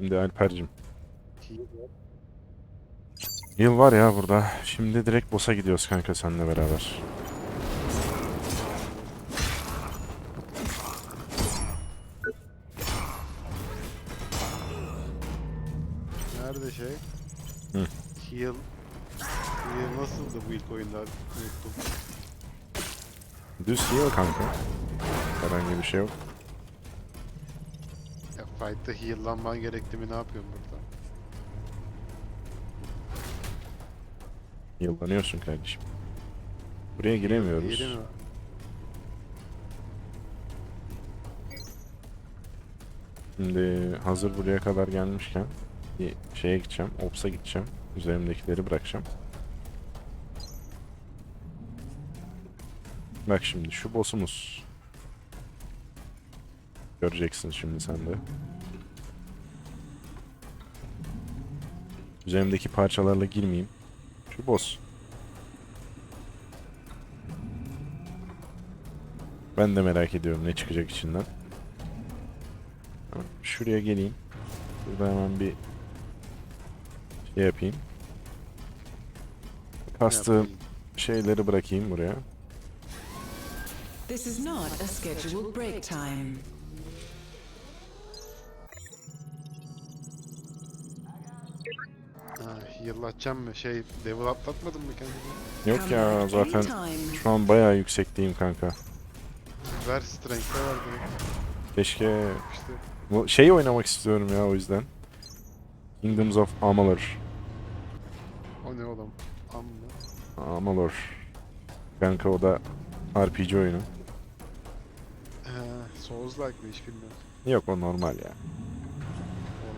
Şimdi Alper'cim. Yıl var ya burada. Şimdi direkt boss'a gidiyoruz kanka seninle beraber. Nerede şey? Hı. Heal. Heal nasıldı bu ilk oyunda? Unuttum. Düz heal kanka. Herhangi bir şey yok. Fight'ta heal'lanman gerekti mi ne yapıyorum burada? Yıllanıyorsun kardeşim. Buraya giremiyoruz. Yeri mi? Şimdi hazır buraya kadar gelmişken bir şeye gideceğim. Ops'a gideceğim. Üzerimdekileri bırakacağım. Bak şimdi şu boss'umuz. Göreceksin şimdi sen de. Üzerimdeki parçalarla girmeyeyim. Şu boss. Ben de merak ediyorum ne çıkacak içinden. Şuraya geleyim. Burada hemen bir şey yapayım. Kastığım şeyleri bırakayım buraya. This is not a scheduled break time. Ha, heal'latacağım mı? Şey, level atlatmadın mı kendini? Yok ya zaten şu an bayağı yüksekteyim kanka. Ver strength'e var direkt. Keşke İşte bu şeyi oynamak istiyorum ya o yüzden. Kingdoms of Amalur. o ne oğlum? Amma. Amalur. Kanka o da RPG oyunu. He, Souls-like mi hiç bilmiyorum. Yok o normal ya.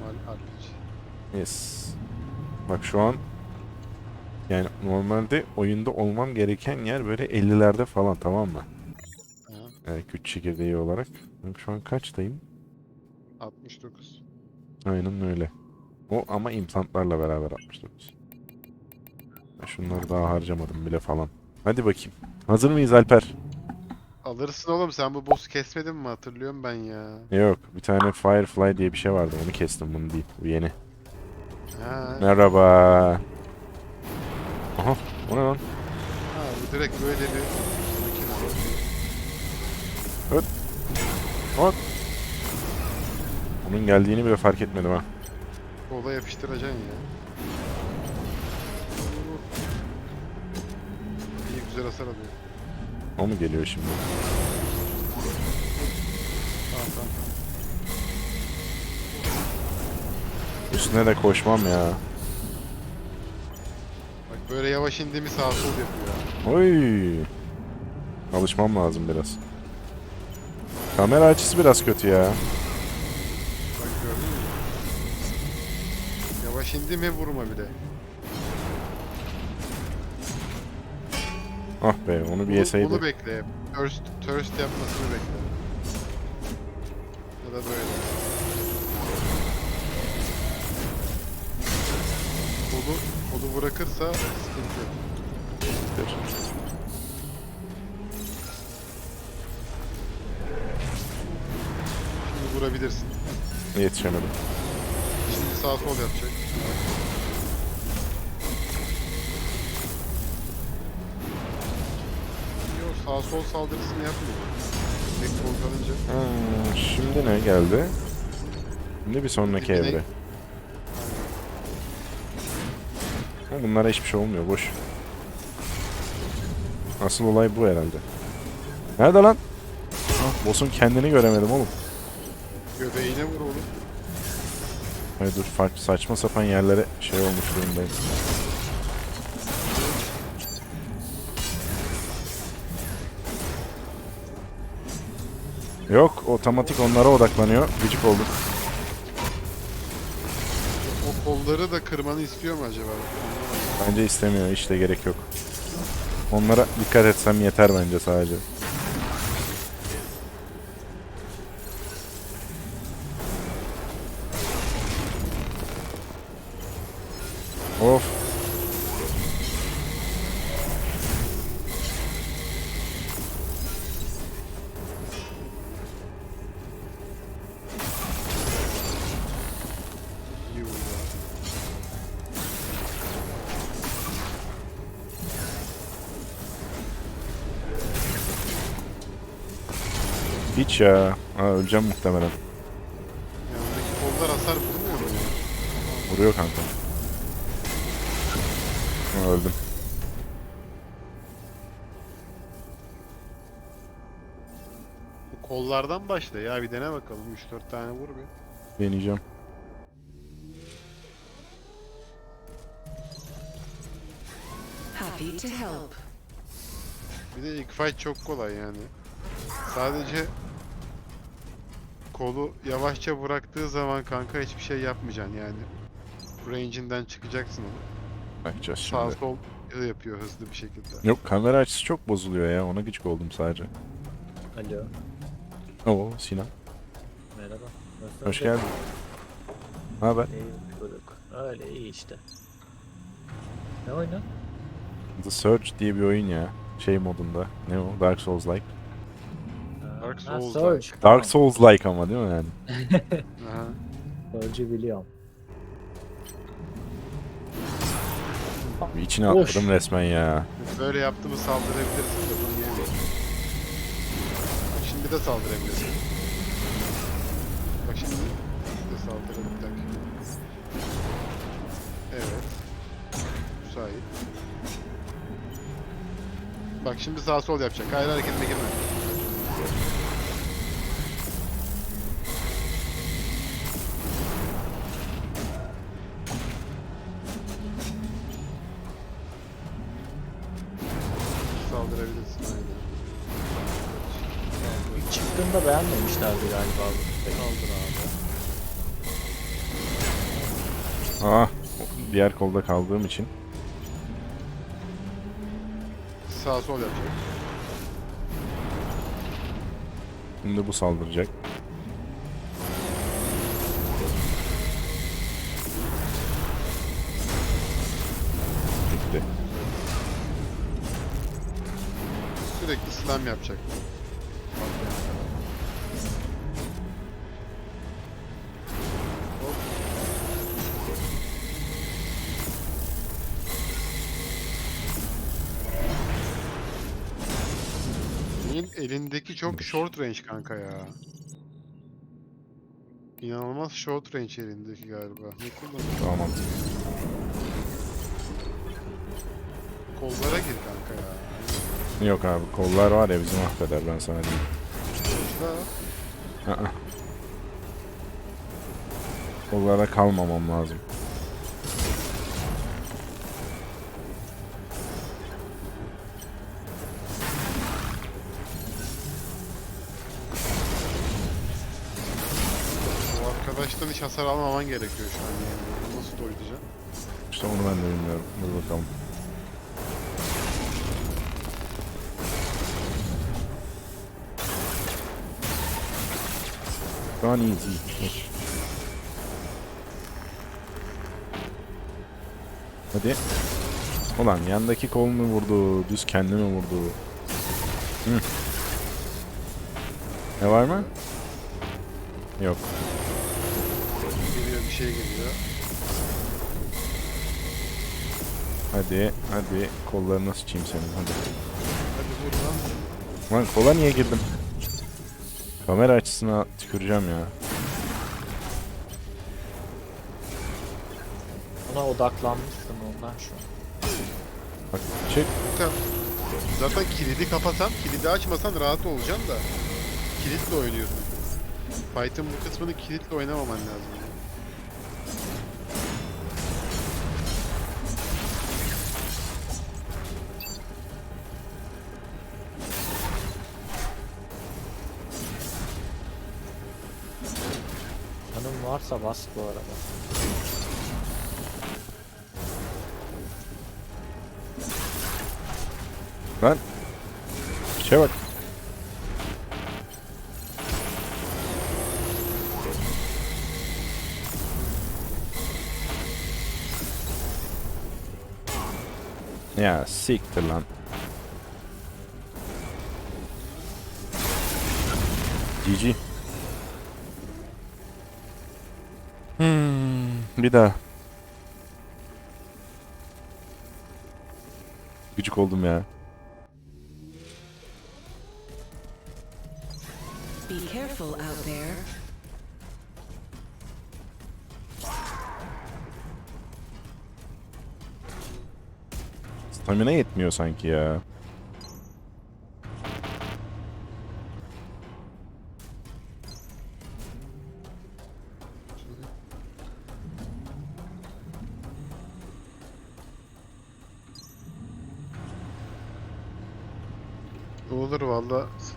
Normal RPG. Yes. Bak şu an yani normalde oyunda olmam gereken yer böyle 50'lerde falan tamam mı? Yani güç çekirdeği olarak. Bak şu an kaçtayım? 69. Aynen öyle. O ama implantlarla beraber 69. Ben şunları daha harcamadım bile falan. Hadi bakayım. Hazır mıyız Alper? Alırsın oğlum sen bu boss'u kesmedin mi hatırlıyorum ben ya. Yok. Bir tane Firefly diye bir şey vardı. Onu kestim bunu değil. Bu yeni. Ha, Merhaba. Aha. O ne lan? ha bu direkt böyle bir Bak. Onun geldiğini bile fark etmedim ha. kola yapıştıracaksın ya. İyi güzel hasar alıyor. O mu geliyor şimdi? Tamam tamam. Üstüne de koşmam ya. Bak böyle yavaş indiğimi sağ sol yapıyor ya. Oy. Alışmam lazım biraz. Kamera açısı biraz kötü ya. Bak gördün mü? Yavaş indim ve vurma bile. Ah be onu bir yeseydi. bunu bekle. Thirst, thirst yapmasını bekle. Ya da böyle. Kolu bırakırsa sıkıntı yok. Şimdi vurabilirsin. Yetişemedim. Şimdi sağ sol yapacak. Yok sağ sol saldırısını yapmıyor. Tek kol kalınca. Şimdi ne geldi? Şimdi bir sonraki Dibine- evre. Bunlara hiçbir şey olmuyor boş. Asıl olay bu herhalde. Nerede lan? Ah, boss'un kendini göremedim oğlum. Göbeğine vur oğlum. Hayır dur farklı saçma sapan yerlere şey olmuş durumdayım. Yok otomatik onlara odaklanıyor. Gıcık oldum. O kolları da kırmanı istiyor mu acaba? Bence istemiyor hiç de gerek yok. Onlara dikkat etsem yeter bence sadece. Hiç ya. Aa, öleceğim muhtemelen. Yanındaki kollar hasar vurmuyor mu? Vuruyor kanka. Aa, öldüm. Bu kollardan başla ya bir dene bakalım 3-4 tane vur bir. Deneyeceğim. Happy to help. Bir de ilk fight çok kolay yani. Sadece kolu yavaşça bıraktığı zaman kanka hiçbir şey yapmayacaksın yani. Range'inden çıkacaksın onu. Bakacağız Sağ şimdi. sol yapıyor hızlı bir şekilde. Yok kamera açısı çok bozuluyor ya. Ona gıcık oldum sadece. Alo. Oo Sinan. Merhaba. Nasılsın? Hoş geldin. Ne haber? İyi bulduk. Öyle iyi işte. Ne oyunu? The Surge diye bir oyun ya. Şey modunda. Ne o? Dark Souls like. Dark ha, Souls Surge. Dark Souls like ama değil mi yani? Aha. Surge'ü biliyorum. Bir içine Boş. atladım resmen ya. Böyle yaptığımı saldırabilirsin de bunu yemeyin. Şimdi de saldırabilirsin. Bak şimdi de saldırabilir. Evet. Müsait. Bak şimdi sağ sol yapacak. Hayır hareketine girme. Diğer kolda kaldığım için. Sağ sol yapacak. Şimdi bu saldıracak. Bitti. Sürekli slam yapacak. Elindeki çok short range kanka ya. İnanılmaz short range elindeki galiba. Ne kullanıyor? Tamam. Kollara gir kanka ya. Yok abi kollar var ya bizi mahveder ben sana diyeyim. Aa. Kollara kalmamam lazım. 5 hasar almaman gerekiyor şu an yani. Nasıl doyuracaksın? İşte onu ben de bilmiyorum. Dur bakalım. Şu an iyiyiz, iyiyiz. Hadi. Ulan yandaki kolunu vurdu, düz kendini vurdu. Hı. Ne var mı? Yok. Geliyor bir şey geliyor. Hadi, hadi. Kollarını sıçayım senin, hadi. Hadi vur lan. Lan kola niye girdim? Kamera açısına tüküreceğim ya. Ona odaklanmışsın ondan şu an. Bak çek. Zaten, zaten kilidi kapasan, kilidi açmasan rahat olacaksın da. Kilitle oynuyorsun. Fight'ın bu kısmını kilitle oynamaman lazım. Hanım varsa bas bu arada. Lan. Şey bak. Ya siktir lan. GG. Bir daha. Gıcık oldum ya. Be careful out there. Stamina yetmiyor sanki ya.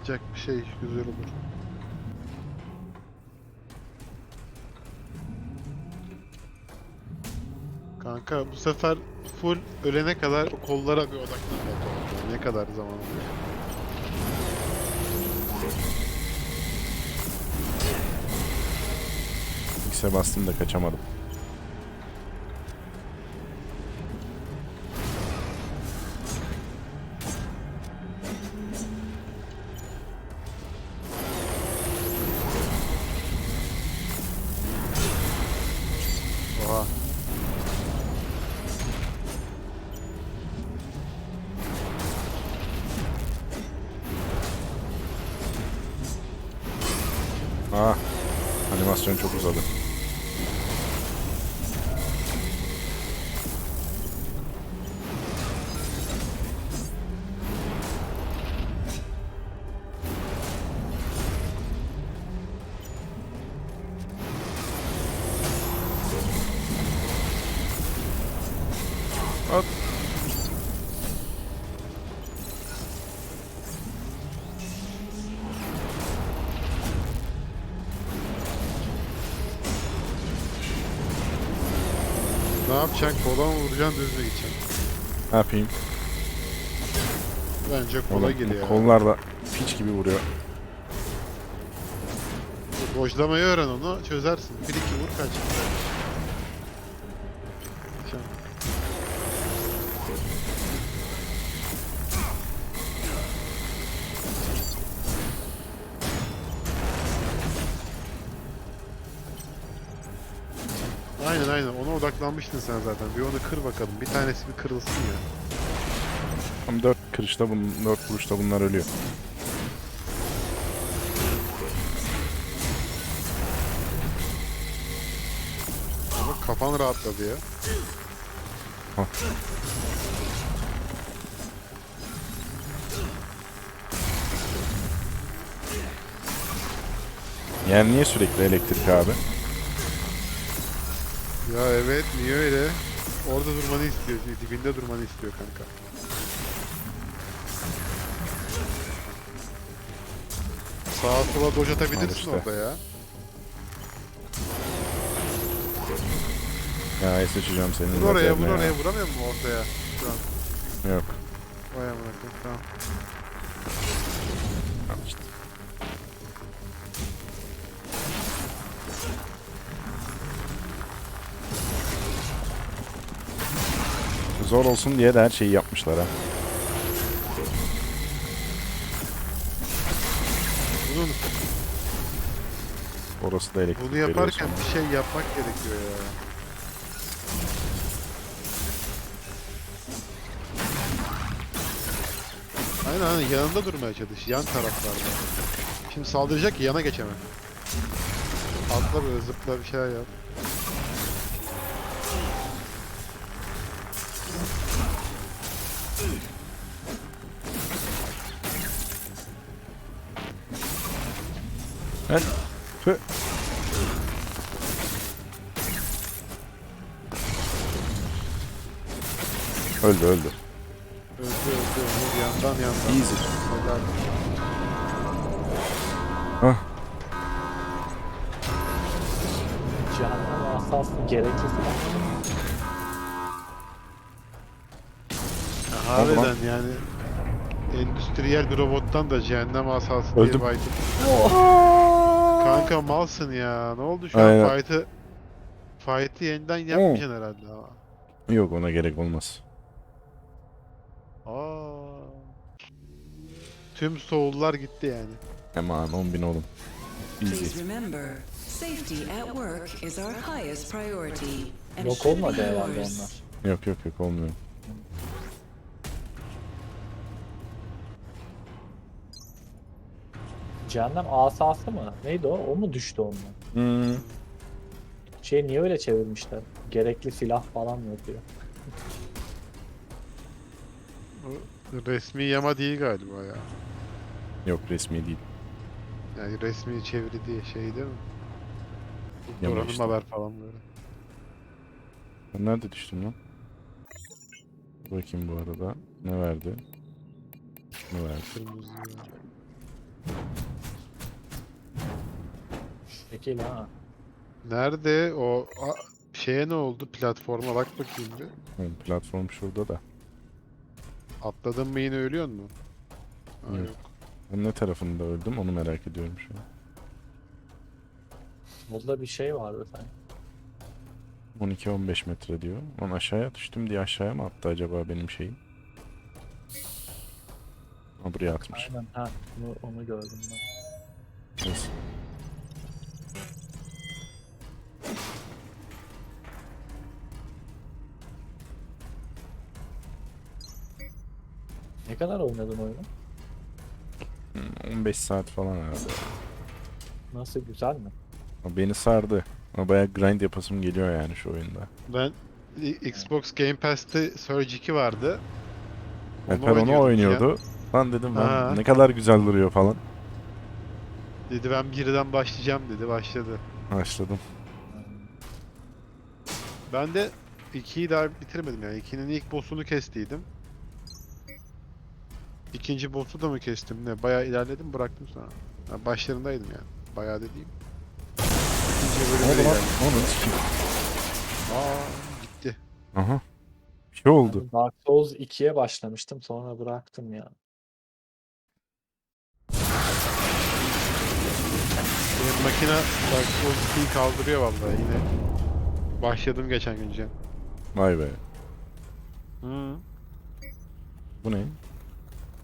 Sıcak bir şey güzel olur. Kanka bu sefer full ölene kadar kollara bir odaklanmak. Ne kadar zaman oluyor? X'e bastım da kaçamadım. Yapacaksın? Kola mı vuracaksın düz mü gideceksin? Ne yapayım? Bence kola Oğlum, gir bu ya. Kollar da piç gibi vuruyor. Dojlamayı öğren onu çözersin. Bir iki vur kaç. Aynen aynen ona odaklanmıştın sen zaten. Bir onu kır bakalım. Bir tanesi bir kırılsın ya. Tam 4 kırışta bun, 4 vuruşta bunlar ölüyor. Ama kafan rahatladı ya. Hah. Yani niye sürekli elektrik abi? Ya evet niye öyle? Orada durmanı istiyor. Dibinde durmanı istiyor kanka. Sağa sola doj atabilirsin işte. orada ya. Ya seçeceğim senin. Vur oraya vur oraya vuramıyor mu ortaya? Şu an. Yok. Vay amına koyayım tamam. Al işte. Zor olsun diye de her şeyi yapmışlar ha. Bunun, Orası da elektrik bunu veriyor yaparken sonra. bir şey yapmak gerekiyor ya. Aynen aynen yanında durmaya çalış. Yan taraflarda. Şimdi saldıracak ki yana geçemem. Atla böyle zıpla bir şeyler yap. Hadi. Tüh. Öldü öldü. Öldü öldü öldü. Yandan yandan. Easy. Helal. Hah. Cehennem asası gerekirse Ya, Harbiden yani endüstriyel bir robottan da cehennem asası Öldüm. diye baydım. Kanka malsın ya. Ne oldu şu Aynen. an fight'ı fight'ı yeniden yapmayacaksın herhalde ama. Yok ona gerek olmaz. Aa. Tüm soul'lar gitti yani. Aman 10.000 oğlum. Easy. Please remember, safety at work is our highest priority and yok olmadı herhalde onlar. Yok yok yok olmuyor. Cehennem asası mı? Neydi o? O mu düştü ondan? Hmm. Şey niye öyle çevirmişler? Gerekli silah falan mı yapıyor? O resmi yama değil galiba ya. Yok resmi değil. Yani resmi çeviri diye şey değil mi? Yama Doktor işte. haber falan böyle. Ben nerede düştüm lan? Bakayım bu arada. Ne verdi? Ne verdi? Kırmızı. Şekil ha. Nerede o a- şeye ne oldu? Platforma bak bakayım bir. Oğlum, platform şurada da. Atladın mı yine ölüyor mu? Yok. yok. Ben ne tarafında öldüm onu merak ediyorum şu an. Burada bir şey vardı sanki. 12-15 metre diyor. Lan aşağıya düştüm diye aşağıya mı attı acaba benim şeyim? Ha buraya atmış. Aynen ha. Onu, onu gördüm ben. Neyse. Kadar oynadın oyunu? Hmm, 15 saat falan herhalde. Nasıl güzel mi? Ama Beni sardı. Ama bayağı grind yapasım geliyor yani şu oyunda. Ben i- Xbox Game Pass'te Surge 2 vardı. Alper onu oynuyordum oynuyordu. Lan dedim ben Ha. ne kadar güzel duruyor falan. Dedi ben birden başlayacağım dedi. Başladı. Başladım. Ben de 2'yi daha bitirmedim yani. 2'nin ilk boss'unu kestiydim. İkinci boss'u da mı kestim ne? Bayağı ilerledim bıraktım sonra. Ha, başlarındaydım yani. Bayağı dediğim. İkinci Ne bölümde oldu lan? ilerledim. Ne oldu? Sikim. Aa gitti. Aha. Bir şey oldu. Ben Dark Souls 2'ye başlamıştım sonra bıraktım ya. Benim makine Dark Souls 2'yi kaldırıyor vallahi yine. Başladım geçen gün Cem. Vay be. Hı. Bu ne?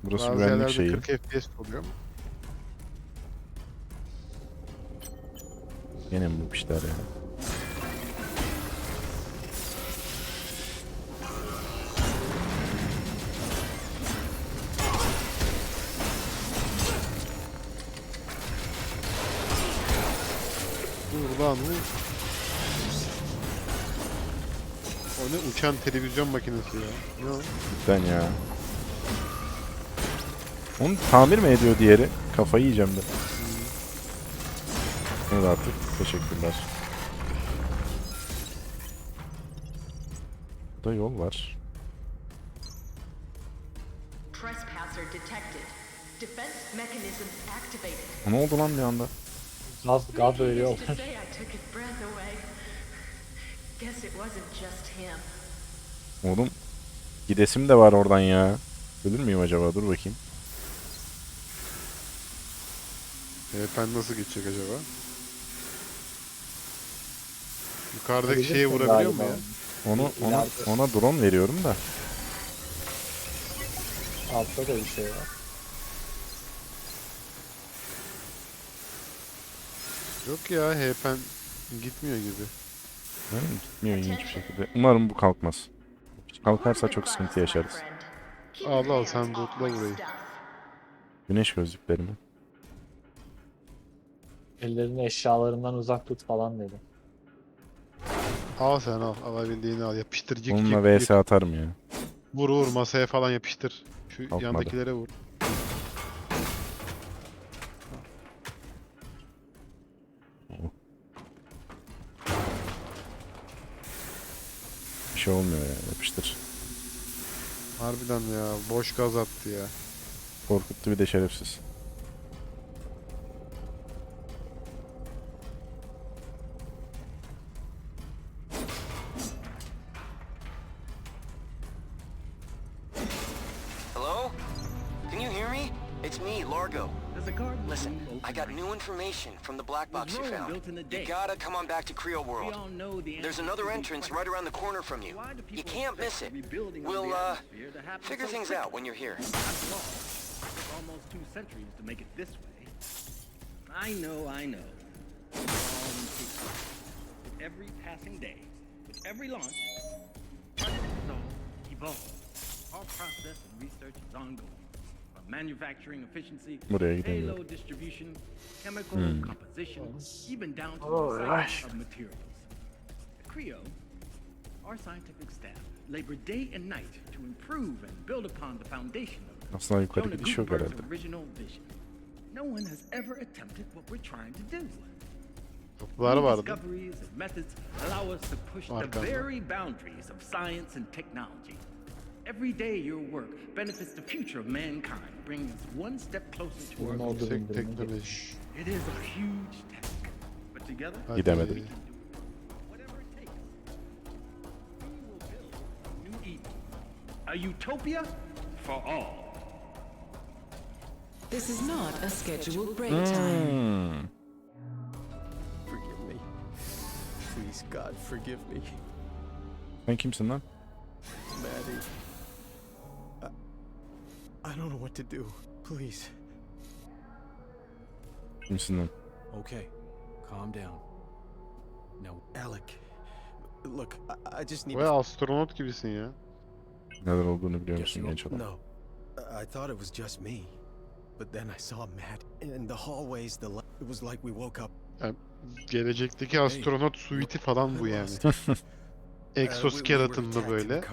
Burası Bazı güvenlik yerlerde şeyi. 40 FPS oluyor? Gene mi bu işler ya? Dur lan bu. O ne uçan televizyon makinesi ya. Ne o? Cidden ya. Onu tamir mi ediyor diğeri? Kafayı yiyeceğim de. Evet artık. Teşekkürler. Burada yol var. Trespasser detected. Defense mechanisms activated. Ne oldu lan bir anda? Gaz, gaz veriyor. Oğlum gidesim de var oradan ya. Ölür müyüm acaba? Dur bakayım. Efendim nasıl geçecek acaba? Yukarıdaki Bilirsin şeye vurabiliyor mu galiba. ya? Onu ona İleride. ona drone veriyorum da. Altta da bir şey var. Yok ya HP'n gitmiyor gibi. Değil mi? Gitmiyor ilginç bir şekilde. Umarım bu kalkmaz. Kalkarsa çok sıkıntı yaşarız. Al al sen lootla burayı. Güneş gözlüklerimi. Ellerini eşyalarından uzak tut falan dedi. Al sen al. Alabildiğini al. Yapıştır cik cik. Onunla cik. vs atarım ya. Vur vur masaya falan yapıştır. Şu Kalkmadı. yandakilere vur. Bir şey olmuyor ya. Yapıştır. Harbiden ya. Boş gaz attı ya. Korkuttu bir de şerefsiz. It's me, Largo. There's a garden Listen, I got new information from the black box you found. built in the You gotta come on back to Creo We World. all know the There's another entrance right around the corner from you. You can't miss it. We'll, uh, atmosphere to happen figure things out when you're here. Almost two centuries to make it this way. I know, I know. It all increases. With every passing day, with every launch, project so evolve. Our process and research is ongoing. From manufacturing efficiency, Buraya payload distribution, chemical Hmm. composition, even down to Oh, the gosh. recycling of materials. At Creo, our scientific staff labor day and night to improve and build upon the foundation of Aslında yukarı Jonah gidiş yok Gutenberg's herhalde. original vision. No one has ever attempted what we're trying to do. Kapılar New vardı. discoveries and methods allow us to push the very boundaries of science and technology. Every day your work benefits the future of mankind, bringing us one step closer to our Bunun goal. Yüksek teknoloji. It is a huge task, but together Hadi. Gidemedim. we can do it. Whatever it takes. We will build a new Eden, a utopia for all. This is not a scheduled break time. Hmm. Forgive me. Please, God, forgive me. Sen kimsin lan? Maddie. I, don't know what to do. Please. Kimsin lan? Okay, calm down. Now, Alec. Look, I, I just need Ve astronot gibisin ya. Neler olduğunu biliyor musun genç adam? No. I thought it was just me. But then I saw Matt. In the hallways, the li- it was like we woke up. Yani gelecekteki astronot suiti falan bu yani. Exoskeleton'lı böyle.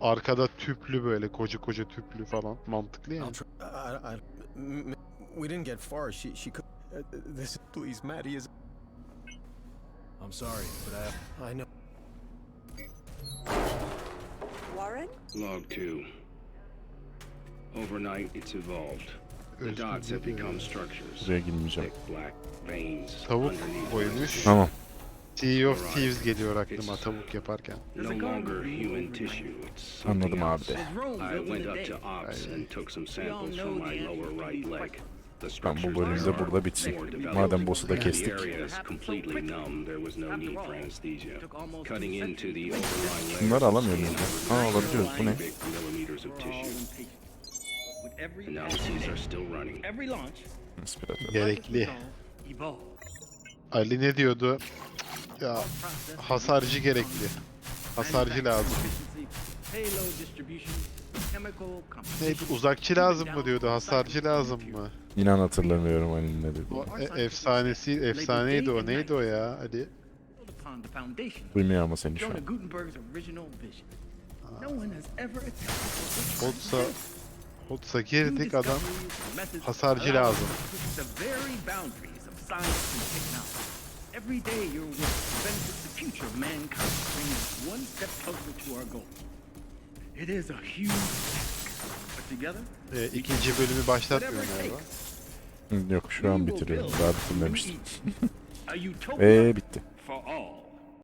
Arkada tüplü böyle koca koca tüplü falan. Mantıklı yani. we didn't get far. She she could. Uh, this please, Maddie is. I'm sorry, but I I know. Warren? Log 2. Overnight, it's evolved. The dots have become structures. Buraya girmeyeceğim. Thick black veins Tavuk koymuş. Tamam. Sea of Thieves geliyor aklıma tavuk yaparken. No longer human tissue, it's Anladım something abi de. Was Rome I built in went a up day? to Ops and took some We all samples know from the my answer lower to right these leg. questions. The Tamam bu bölüm de burada bitsin. more developed. Madem boss'u da The kestik. area is completely numb. There was no need for anesthesia. Took almost Cutting two into the centuries. overlying layers Bunları of alamıyor skin, muyuz? I Ha alabiliyoruz. Bu ne? Analyses are still running. Gerekli. Ali ne diyordu? Ya hasarcı gerekli. Hasarcı lazım. Neydi uzakçı lazım mı diyordu? Hasarcı lazım mı? İnan hatırlamıyorum Ali'nin ne O dediğini. e- efsanesi efsaneydi o. Neydi o ya Ali? Duymuyor ama seni şu an. Hotsa New girdik adam. hasarcı lazım. Science and technology. Every day your work benefits the future of mankind, bringing us one step closer to our goal. It is a huge task, but together, E, ikinci bölümü whatever başlatmıyor it galiba. Hı, Yok şu we an bitiriyorum. Daha bitirmemiştim. Eee bitti. for all.